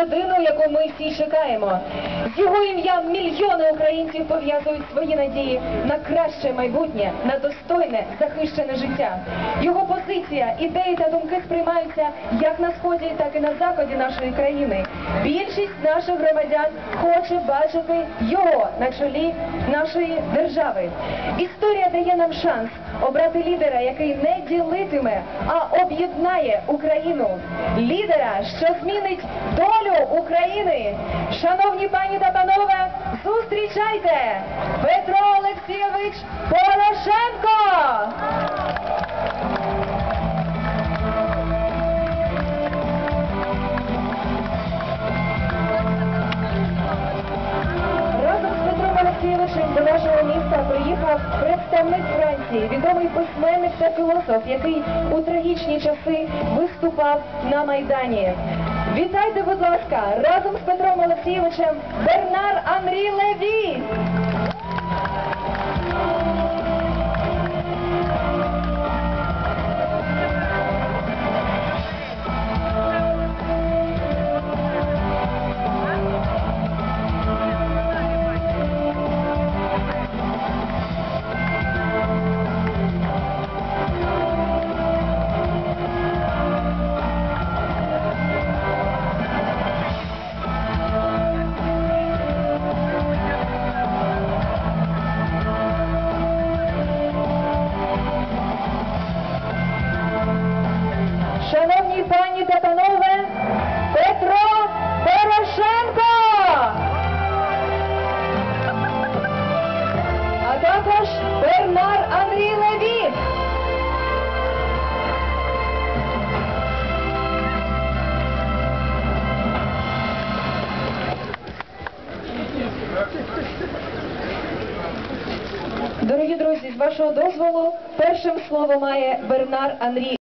людину, яку ми всі чекаємо. З його ім'ям мільйони українців пов'язують свої надії на краще майбутнє, на достойне захищене життя. Його позиція, ідеї та думки сприймаються як на сході, так і на заході нашої країни. Більшість наших громадян хоче бачити його на чолі нашої держави. Історія дає нам шанс обрати лідера, який не ділитиме, а об'єднає Україну. Лідера, що змінить долю України. Шановні пані та панове, зустрічайте Петро Олексійович Порошенко! До нашого міста приїхав представник Франції, відомий письменник та філософ, який у трагічні часи виступав на Майдані. Вітайте, будь ласка, разом з Петром Олексійовичем Бернар Анрі Леві. Пані та панове, Петро Порошенко! А також Бернар Андрій Леві. Дорогі друзі, з вашого дозволу, першим слово має Бернар Анрій